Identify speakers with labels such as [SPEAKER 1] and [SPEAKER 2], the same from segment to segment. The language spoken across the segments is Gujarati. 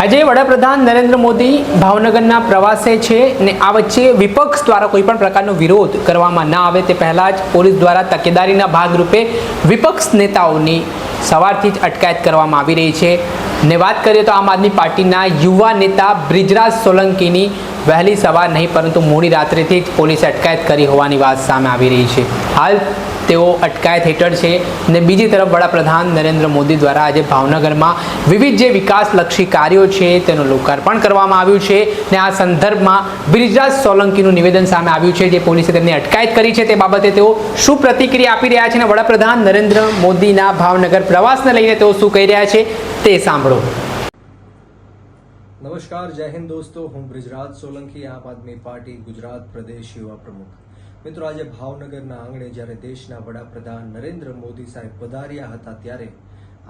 [SPEAKER 1] આજે વડાપ્રધાન નરેન્દ્ર મોદી ભાવનગરના પ્રવાસે છે ને આ વચ્ચે વિપક્ષ દ્વારા કોઈ પણ પ્રકારનો વિરોધ કરવામાં ના આવે તે પહેલાં જ પોલીસ દ્વારા તકેદારીના ભાગરૂપે વિપક્ષ નેતાઓની સવારથી જ અટકાયત કરવામાં આવી રહી છે. ને વાત કરીએ તો આમ આદમી પાર્ટીના યુવા નેતા બ્રિજરાજ સોલંકીની વહેલી સવાર નહીં, પરંતુ મોડી રાત્રેથી જ પોલીસે અટકાયત કરી હોવાની વાત સામે આવી રહી છે. હાલ તેઓ અટકાયત હેઠળ છે ને બીજી તરફ વડાપ્રધાન નરેન્દ્ર મોદી દ્વારા આજે ભાવનગરમાં વિવિધ જે વિકાસલક્ષી કાર્યો છે તેનું લોકાર્પણ કરવામાં આવ્યું છે ને આ સંદર્ભમાં બ્રિજરાજ સોલંકીનું નિવેદન સામે આવ્યું છે જે પોલીસે તેમની અટકાયત કરી છે. તે બાબતે તેઓ શું પ્રતિક્રિયા આપી રહ્યા છે અને વડાપ્રધાન નરેન્દ્ર મોદીના ભાવનગર પ્રવાસને લઈને તેઓ શું કહી રહ્યા છે તે સાંભળો.
[SPEAKER 2] નમસ્કાર જય હિન્દ દોસ્તો હું બ્રિજરાજ સોલંકી આમ આદમી પાર્ટી ગુજરાત પ્રદેશ યુવા પ્રમુખ મિત્રો આજે ભાવનગરના આંગણે જ્યારે દેશના વડાપ્રધાન નરેન્દ્ર મોદી સાહેબ પધાર્યા હતા ત્યારે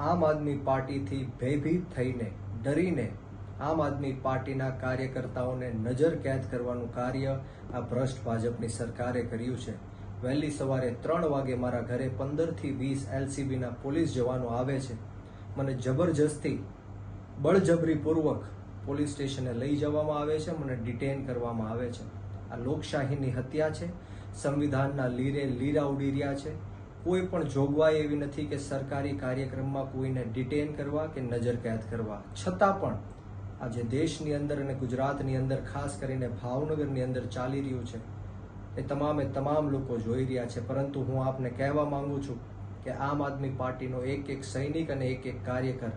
[SPEAKER 2] આમ આદમી પાર્ટીથી ભયભીત થઈને, ડરીને આમ આદમી પાર્ટીના કાર્યકર્તાઓને નજર કેદ કરવાનું કાર્ય આ ભ્રષ્ટ ભાજપની સરકારે કર્યું છે. વહેલી સવારે ત્રણ વાગે મારા ઘરે પંદરથી વીસ એલસીબીના પોલીસ જવાનો આવે છે. મને જબરજસ્તી, બળજબરીપૂર્વક પોલીસ સ્ટેશને લઈ જવામાં આવે છે, મને ડિટેન કરવામાં આવે છે. આ લોકશાહીની હત્યા છે, સંવિધાનના લીરે લીરા ઉડી રહ્યા છે. કોઈ પણ જોગવાઈ એવી નથી કે સરકારી કાર્યક્રમમાં કોઈને ડિટેન કરવા કે નજર કેદ કરવા. છતાં પણ આજે દેશની અંદર અને ગુજરાતની અંદર, ખાસ કરીને ભાવનગરની અંદર ચાલી રહ્યું છે, એ તમામે તમામ લોકો જોઈ રહ્યા છે. પરંતુ હું આપને કહેવા માંગુ છું કે આમ આદમી પાર્ટીનો એક એક સૈનિક અને એક એક કાર્યકર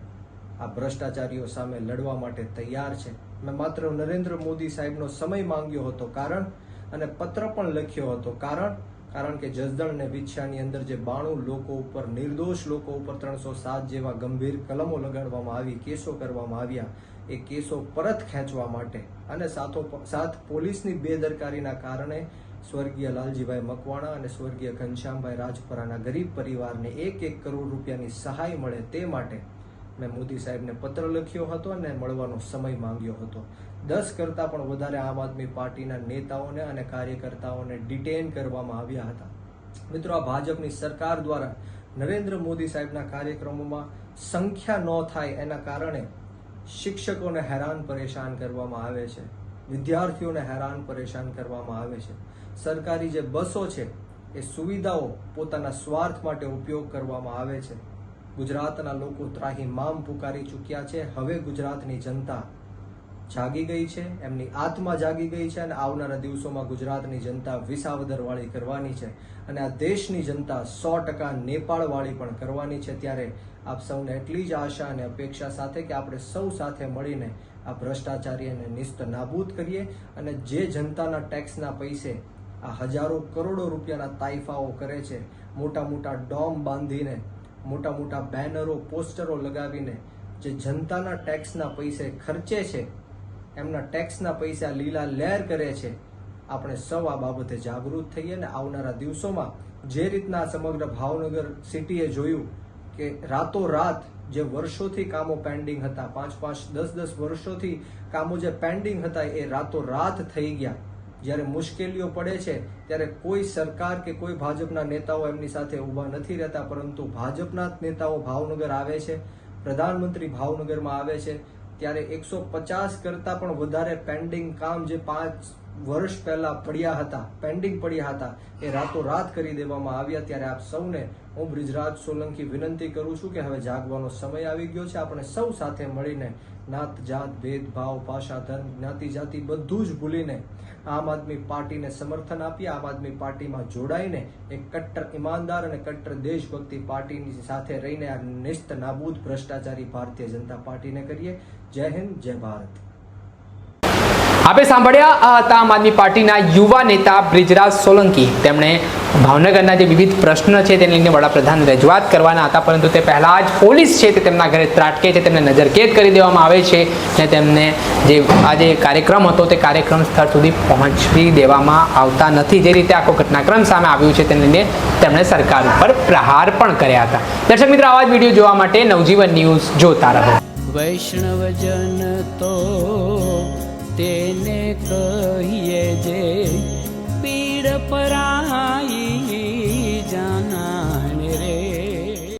[SPEAKER 2] આ ભ્રષ્ટાચારીઓ સામે લડવા માટે તૈયાર છે. મેં માત્ર નરેન્દ્ર મોદી સાહેબનો સમય માંગ્યો હતો કારણ, અને પત્ર પણ લખ્યો હતો કારણ કારણ કે જસદણ અને વિછાની અંદર જે બાણું લોકો ઉપર, નિર્દોષ લોકો ઉપર ત્રણસો સાત જેવા ગંભીર કલમો લગાડવામાં આવી, કેસો કરવામાં આવ્યા, એ કેસો પરત ખેંચવા માટે. અને સાથો સાથ પોલીસની બેદરકારીના કારણે સ્વર્ગીય લાલજીભાઈ મકવાણા અને સ્વર્ગીય ઘનશ્યામભાઈ રાજપરાના ગરીબ પરિવારને એક એક કરોડ રૂપિયાની સહાય મળે તે માટે મેં મોદી સાહેબને પત્ર લખ્યો હતો અને મળવાનો સમય માંગ્યો હતો. દસ કરતાં પણ વધારે આમ આદમી પાર્ટીના નેતાઓને અને કાર્યકર્તાઓને ડિટેન કરવામાં આવ્યા હતા. મિત્રો, આ ભાજપની સરકાર દ્વારા નરેન્દ્ર મોદી સાહેબના કાર્યક્રમોમાં સંખ્યા ન થાય એના કારણે શિક્ષકોને હેરાન પરેશાન કરવામાં આવે છે. વિદ્યાર્થીઓને હેરાન પરેશાન કરવામાં આવે છે. સરકારી જે બસો છે, એ સુવિધાઓ પોતાના સ્વાર્થ માટે ઉપયોગ કરવામાં આવે છે. ગુજરાતના લોકો ત્રાહિમામ પુકારી ચૂક્યા છે. હવે ગુજરાતની જનતા જાગી ગઈ છે. એમની આત્મા જાગી ગઈ છે અને આવનારા દિવસોમાં ગુજરાતની જનતા વિસાવદરવાળી કરવાની છે અને આ દેશની જનતા સો ટકા નેપાળવાળી પણ કરવાની છે. ત્યારે આપ સૌને એટલી જ આશા અને અપેક્ષા સાથે કે આપણે સૌ સાથે મળીને આ ભ્રષ્ટાચારીને નિસ્ત નાબૂદ કરીએ અને જે જનતાના ટેક્સના પૈસે આ હજારો કરોડો રૂપિયાના તાઇફાઓ કરે છે, મોટા મોટા ડોમ બાંધીને મોટા મોટા બેનરો, પોસ્ટરો લગાવીને જે જનતાના ટેક્સના પૈસે ખર્ચે છે, એમના ટેક્સના પૈસા લીલા લહેર કરે છે, આપણે સૌ આ બાબતે જાગૃત થઈએ અને આવનારા દિવસોમાં જે રીતના સમગ્ર ભાવનગર સિટીએ જોયું કે રાતોરાત જે વર્ષોથી કામો પેન્ડિંગ હતા, પાંચ પાંચ દસ દસ વર્ષોથી કામો જે પેન્ડિંગ હતા એ રાતોરાત થઈ ગયા. જ્યારે મુશ્કેલીઓ પડે છે, ત્યારે કોઈ સરકાર કે કોઈ ભાજપના નેતાઓ એમની સાથે ઊભા નથી રહેતા, પરંતુ ભાજપના જ નેતાઓ ભાવનગર આવે છે, પ્રધાનમંત્રી ભાવનગરમાં આવે છે, ત્યારે એકસો પચાસ કરતાં પણ વધારે પેન્ડિંગ કામ જે પાંચ વર્ષ પહેલા પડ્યા હતા પેન્ડિંગ પડ્યા હતા, એ રાતોરાત કરી દેવામાં આવ્યા ત્યારે આપ સૌને હું બ્રિજરાજ સોલંકી વિનંતી કરું છું કે હવે જાગવાનો સમય આવી ગયો છે. આપણે સૌ સાથે મળીને નાત, જાત ભેદભાવ ભાષા ધર્મ જ્ઞાતિ, જાતિ બધું જ ભૂલીને આમ આદમી પાર્ટીને સમર્થન આપીએ આમ આદમી પાર્ટીમાં જોડાઈને એક કટ્ટર ઈમાનદાર અને કટ્ટર દેશભક્તિ પાર્ટીની સાથે રહીને આ નિસ્ત નાબૂદ, ભ્રષ્ટાચારી ભારતીય જનતા પાર્ટીને કરીએ. જય હિન્દ, જય ભારત.
[SPEAKER 1] આપણે સાંભળ્યા, આ હતા આમ આદમી પાર્ટીના યુવા નેતા બ્રિજરાજ સોલંકી. તેમણે ભાવનગરના જે વિવિધ પ્રશ્ન છે તેને લઈને વડાપ્રધાન રજૂઆત કરવાના હતા, પરંતુ તે પહેલાં જ પોલીસ છે તે તેમના ઘરે ત્રાટકે છે, તેમને નજરકેદ કરી દેવામાં આવે છે અને તેમને જે આ જે કાર્યક્રમ હતો તે કાર્યક્રમ સ્થળ સુધી પહોંચવી દેવામાં આવતા નથી. જે રીતે આખો ઘટનાક્રમ સામે આવ્યું છે તેને લઈને તેમણે સરકાર ઉપર પ્રહાર પણ કર્યા હતા. દર્શક મિત્રો, આવા જ વીડિયો જોવા માટે નવજીવન ન્યૂઝ જોતા રહો.
[SPEAKER 3] વૈષ્ણવજન તો કહીએ જે પીડ પરા